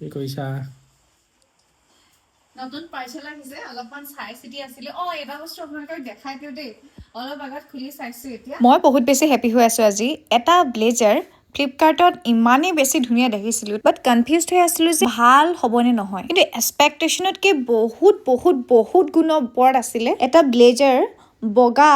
কি কৰিছা? নতুন পাৰ্চেল আহিছে অলপমান চাই চিতি আছিলে। অ এটা বস্তু আপোনালোকক দেখাই দিওঁ দেই। অলপ আগত খুলি চাইছো এতিয়া। মই বহুত বেছি হেপী হৈ আছোঁ আজি। এটা ব্লেজাৰ ফ্লিপকাৰ্টত ইমানেই বেছি ধুনীয়া দেখিছিলোঁ বাট কনফিউজ হৈ আছিলোঁ যে ভাল হ'বনে নহয়। কিন্তু এক্সপেক্টেশ্যনতকৈ বহুত বহুত বহুত গুণৰ ওপৰত আছিলে। এটা ব্লেজাৰ বগা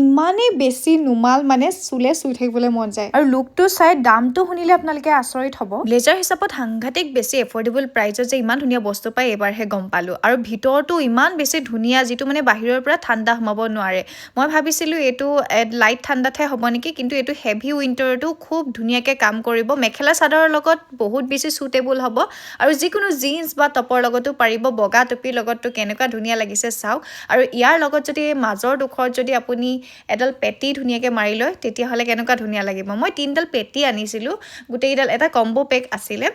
ইমানেই বেছি নুমাল মানে চুলে চুই থাকিবলৈ মন যায়। আৰু লুকটো চাই দামটো শুনিলে আপোনালোকে আচৰিত হ'ব। ব্লেজাৰ হিচাপত সাংঘাতিক বেছি এফৰ্ডেবল প্ৰাইজত যে ইমান ধুনীয়া বস্তু পায় এইবাৰহে গম পালোঁ। আৰু ভিতৰতো ইমান বেছি ধুনীয়া যিটো মানে বাহিৰৰ পৰা ঠাণ্ডা সোমাব নোৱাৰে। মই ভাবিছিলোঁ এইটো লাইট ঠাণ্ডাতহে হ'ব নেকি কিন্তু এইটো হেভি উইণ্টাৰতো খুব ধুনীয়াকৈ কাম কৰিব। মেখেলা চাদৰৰ লগত বহুত বেছি চুটেবল হ'ব। আৰু যিকোনো জিন্স বা টপৰ লগতো পাৰিব বগা টুপিৰ লগততো কেনেকুৱা ধুনীয়া লাগিছে চাওক। আৰু ইয়াৰ লগত যদি মাজৰ ডোখৰত যদি আপুনি এডাল পেটি ধুনীয়াকৈ মাৰি লয় তেতিয়াহ'লে কেনেকুৱা ধুনীয়া লাগিব? মই তিনিডাল পেটি আনিছিলোঁ। গোটেইকেইডাল এটা কম্ব' পেক আছিলে।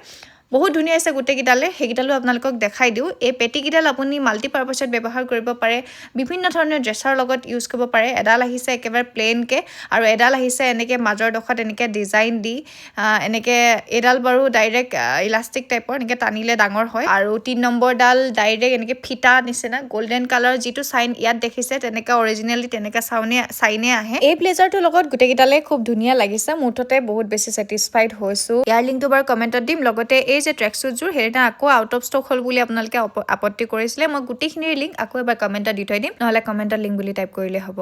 বহুত ধুনীয়া হৈছে গোটেইকেইডালে সেইকেইডালো আপোনালোকক দেখাই দিওঁ। এই পেটিকেইডাল আপুনি মাল্টিপাৰ্পাছত ব্যৱহাৰ কৰিব পাৰে বিভিন্ন ধৰণৰ ড্ৰেছৰ লগত ইউজ কৰিব পাৰে। এডাল আহিছে একেবাৰে প্লেইনকৈ আৰু এডাল আহিছে এনেকৈ মাজৰ ডোখৰত এনেকৈ ডিজাইন দি এনেকৈ এইডাল বাৰু ডাইৰেক্ট ইলাষ্টিক টাইপৰ এনেকৈ টানিলে ডাঙৰ হয়। আৰু তিনি নম্বৰডাল ডাইৰেক্ট এনেকৈ ফিটা নিচিনা গল্ডেন কালাৰ যিটো চাইন ইয়াত দেখিছে তেনেকৈ অৰিজিনেলি তেনেকৈ চাউনে চাইনে আহে। এই ব্লেজাৰটোৰ লগত গোটেইকেইডালে খুব ধুনীয়া লাগিছে। মুঠতে বহুত বেছি ছেটিছফাইড হৈছোঁ। ইয়াৰ লিংকটো বাৰু কমেণ্টত দিম। লগতে এই যে ট্ৰেক শ্বুটযোৰ সেইদিনা আকৌ আউট অফ ষ্টক হ'ল বুলি আপোনালোকে আপত্তি কৰিছিলে মই গোটেইখিনিৰ লিংক আকৌ এবাৰ কমেণ্টত দি থৈ দিম নহ'লে কমেণ্টত লিংক বুলি টাইপ কৰিলে হ'ব।